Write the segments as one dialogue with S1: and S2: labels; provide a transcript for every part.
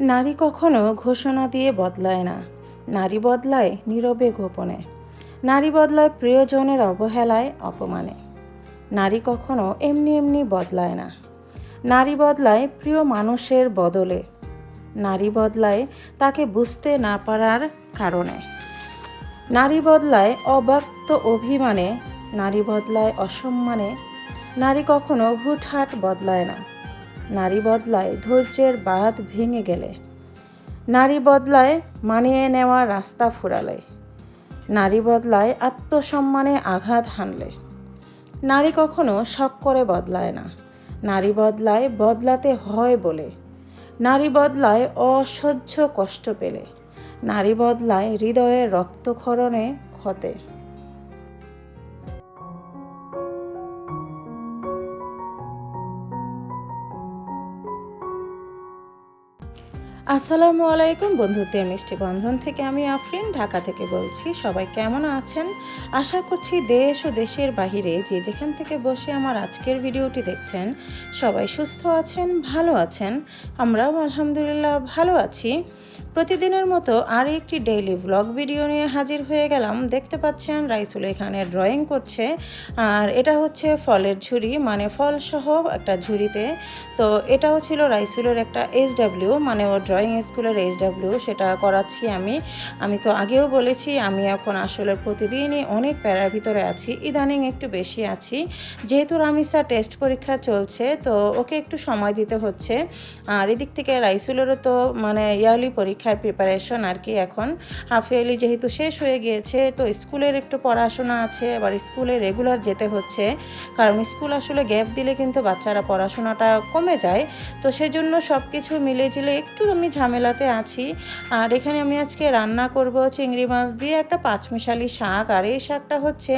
S1: নারী কখনো ঘোষণা দিয়ে বদলায় না। নারী বদলায় নীরবে গোপনে। নারী বদলায় প্রিয়জনের অবহেলায় অপমানে। নারী কখনো এমনি এমনি বদলায় না। নারী বদলায় প্রিয় মানুষের বদলে। নারী বদলায় তাকে বুঝতে না পারার কারণে। নারী বদলায় অব্যক্ত অভিমানে। নারী বদলায় অসম্মানে। নারী কখনো ভুটহাট বদলায় না। নারী বদলায়, ধৈর্যের বাঁধ ভেঙে গেলে। নারী বদলায়, মানিয়ে নেওয়া রাস্তা ফুরালে। নারী বদলায়, আত্মসম্মানে আঘাত হানলে। নারী কখনো শখ করে বদলায় না। নারী বদলায়, বদলাতে হয় বলে। নারী বদলায়, অসহ্য কষ্ট পেলে। নারী বদলায় হৃদয়ের রক্তক্ষরণে ক্ষতে। আসসালামু আলাইকুম বন্ধুত্বের মিষ্টি বন্ধন থেকে আমি আফরিন, ঢাকা থেকে বলছি, সবাই কেমন আছেন? আশা করছি দেশ ও দেশের বাহিরে যে যেখান থেকে বসে আমার আজকের ভিডিওটি দেখছেন, সবাই সুস্থ আছেন, ভালো আছেন। আমরাও আলহামদুলিল্লাহ ভালো আছি। প্রতিদিনের মতো আর একটি ডেইলি ব্লগ ভিডিও নিয়ে হাজির হয়ে গেলাম। দেখতে পাচ্ছেন, রাইসুল এখানে ড্রয়িং করছে। আর এটা হচ্ছে ফলের ঝুড়ি মানে ফল সহ একটা ঝুড়িতে। তো এটাও ছিল রাইসুলের একটা এইচ ডাব্লিউ মানে ও ড্রয়িং স্কুলের এইচ ডাব্লিউ সেটা করাচ্ছি আমি। আমি তো আগেও বলেছি, আমি এখন আসলে প্রতিদিনই অনেক প্যারার ভিতরে আছি, ইদানিং একটু বেশি আছি। যেহেতু রামিসা টেস্ট পরীক্ষা চলছে, তো ওকে একটু সময় দিতে হচ্ছে। আর এদিক থেকে রাইসুলেরও তো মানে ইয়ারলি পরীক্ষার প্রিপারেশন আর কি এখন। হাফ ইয়ারলি যেহেতু শেষ হয়ে গিয়েছে, তো স্কুলের একটু পড়াশোনা আছে, আবার স্কুলে রেগুলার যেতে হচ্ছে। কারণ স্কুল আসলে গ্যাপ দিলে কিন্তু বাচ্চারা পড়াশোনাটা কমে যায়। তো সেজন্য সব কিছু মিলে ঝিলে একটু আমি ঝামেলাতে আছি। আর এখানে আমি আজকে রান্না করব চিংড়ি মাছ দিয়ে একটা পাঁচমিশালি শাক। আর এই শাকটা হচ্ছে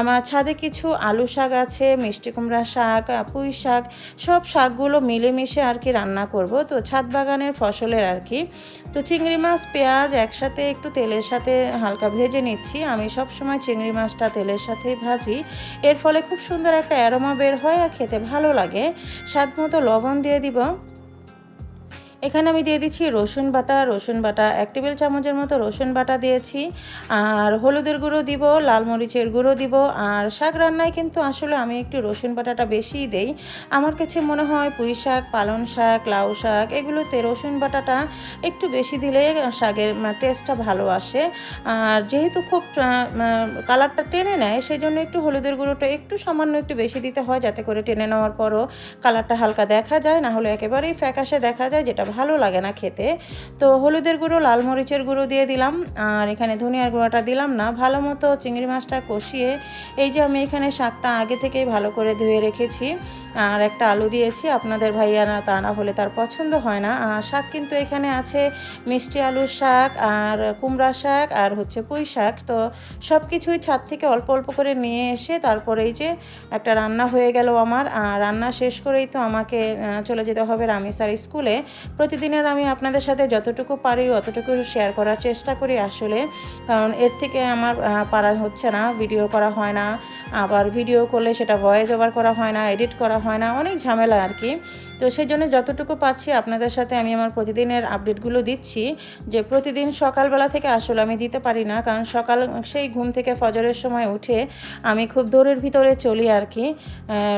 S1: আমার ছাদে কিছু আলু শাক আছে, মিষ্টি কুমড়া শাক, পুঁই শাক, সব শাকগুলো মিলেমিশে আর কি রান্না করব। তো ছাদ বাগানের ফসলের আর কি। তো চিংড়ি মাছ, পেঁয়াজ একসাথে একটু তেলের সাথে হালকা ভেজে নিচ্ছি। আমি সব সময় চিংড়ি মাছটা তেলের সাথেই ভাজি। এর ফলে খুব সুন্দর একটা অ্যারোমা বের হয় আর খেতে ভালো লাগে। স্বাদ মতো লবণ দিয়ে দিব। এখানে আমি দিয়ে দিচ্ছি রসুন বাটা রসুন বাটা এক টেবিল চামচের মতো রসুন বাটা দিয়েছি। আর হলুদের গুঁড়ো দিব, লাল মরিচের গুঁড়ো দিব। আর শাক রান্নায় কিন্তু আসলে আমি একটু রসুন বাটাটা বেশিই দেই। আমার কাছে মনে হয় পুঁই শাক, পালং শাক, লাউ শাক, এগুলোতে রসুন বাটাটা একটু বেশি দিলে শাকের টেস্টটা ভালো আসে। আর যেহেতু খুব কালারটা টেনে নেয় সেই জন্য একটু হলুদের গুঁড়োটা একটু সামান্য একটু বেশি দিতে হয়, যাতে করে টেনে নেওয়ার পরও কালারটা হালকা দেখা যায়, না হলে একেবারেই ফ্যাকাশে দেখা যায়, যেটা ভালো লাগে না খেতে। তো হলুদের গুঁড়ো, লাল মরিচের গুঁড়ো দিয়ে দিলাম। আর এখানে ধনিয়ার গুঁড়োটা দিলাম না। ভালো মতো চিংড়ি মাছটা কষিয়ে এই যে আমি এখানে শাকটা আগে থেকেই ভালো করে ধুয়ে রেখেছি। আর একটা আলু দিয়েছি। আপনাদের ভাইয়া না তা না হলে তার পছন্দ হয় না। আর শাক কিন্তু এখানে আছে মিষ্টি আলুর শাক, আর কুমড়া শাক, আর হচ্ছে পুঁই শাক। তো সব কিছুই ছাদ থেকে অল্প অল্প করে নিয়ে এসে তারপরে এই যে একটা রান্না হয়ে গেল আমার। আর রান্না শেষ করেই তো আমাকে চলে যেতে হবে রামিসার স্কুলে। প্রতিদিনের আমি আপনাদের সাথে যতটুকু পারি, অতটুকু শেয়ার করার চেষ্টা করি আসলে। কারণ এর থেকে আমার পারা হচ্ছে না ভিডিও করা হয় না। আবার ভিডিও করলে সেটা ভয়েস ওভার করা হয় না এডিট করা হয় না, অনেক ঝামেলা আর কি। তো সেই জন্য যতটুকু পারছি আপনাদের সাথে আমি আমার প্রতিদিনের আপডেটগুলো দিচ্ছি, যে প্রতিদিন সকালবেলা থেকে আসলে আমি দিতে পারি না, কারণ সকাল সেই ঘুম থেকে ফজরের সময় উঠে আমি খুব দৌড়ের ভিতরে চলি আর কি।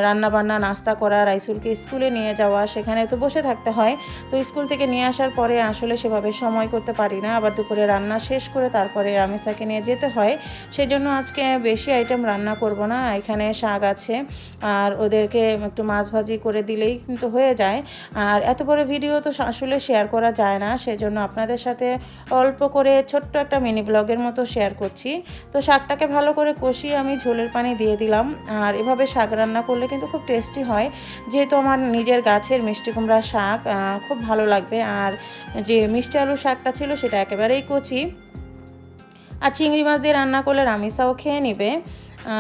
S1: রান্না বান্না নাস্তা করা, রাইসুলকে স্কুলে নিয়ে যাওয়া, সেখানে তো বসে থাকতে হয়। তো স্কুল থেকে নিয়ে আসার পরে আসলে সেভাবে সময় করতে পারি না। আবার দুপুরে রান্না শেষ করে তারপরে রামিসাকে নিয়ে যেতে হয়। সেই জন্য আজকে বেশি আইটেম রান্না করব না। এখানে শাক আছে, আর ওদেরকে একটু মাছ ভাজি করে দিলেই কিন্তু হয়ে যায়। আর এত বড় ভিডিও তো আসলে শেয়ার করা যায় না। সেজন্য আপনাদের সাথে অল্প করে ছোট্ট একটা মিনি ব্লগের মতো শেয়ার করছি। তো শাকটাকে ভালো করে কষিয়ে আমি ঝোলের পানি দিয়ে দিলাম। আর এভাবে শাক রান্না করলে কিন্তু খুব টেস্টি হয়। যেহেতু আমার নিজের গাছের মিষ্টি কুমড়া শাক খুব ভালো লাগবে। আর যে মিষ্টি আলু শাকটা ছিল সেটা একেবারেই কচি। আর চিংড়ি মাছ দিয়ে রান্না করলে রামিসাও খেয়ে নেবে।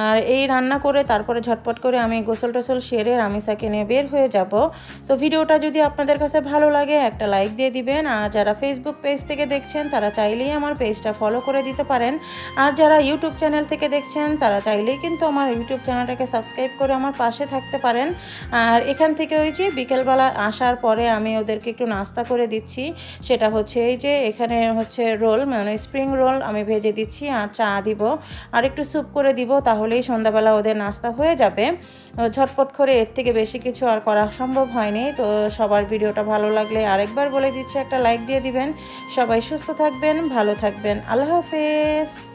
S1: আর এই রান্না করে তারপরে ঝটপট করে আমি গোসল টোসল সেরে রামিসাকে নিয়ে বের হয়ে যাব। তো ভিডিওটা যদি আপনাদের কাছে ভালো লাগে, একটা লাইক দিয়ে দিবেন। আর যারা ফেসবুক পেজ থেকে দেখছেন, তারা চাইলেই আমার পেজটা ফলো করে দিতে পারেন। আর যারা ইউটিউব চ্যানেল থেকে দেখছেন, তারা চাইলেই কিন্তু আমার ইউটিউব চ্যানেলটাকে সাবস্ক্রাইব করে আমার পাশে থাকতে পারেন। আর এখান থেকে ওই যে বিকেলবেলা আসার পরে আমি ওদেরকে একটু নাস্তা করে দিচ্ছি। সেটা হচ্ছে এই যে এখানে হচ্ছে রোল মানে স্প্রিং রোল আমি ভেজে দিচ্ছি। আর চা দিব। আর একটু স্যুপ করে দিব তাহলেই সন্ধ্যাবেলা ওদের নাস্তা হয়ে যাবে। ঝটপট করে এর থেকে বেশি কিছু আর করা সম্ভব হয়নি। তো সবার ভিডিওটা ভালো লাগলে আরেকবার বলে দিচ্ছি, একটা লাইক দিয়ে দিবেন। সবাই সুস্থ থাকবেন, ভালো থাকবেন। আল্লাহ হাফেজ।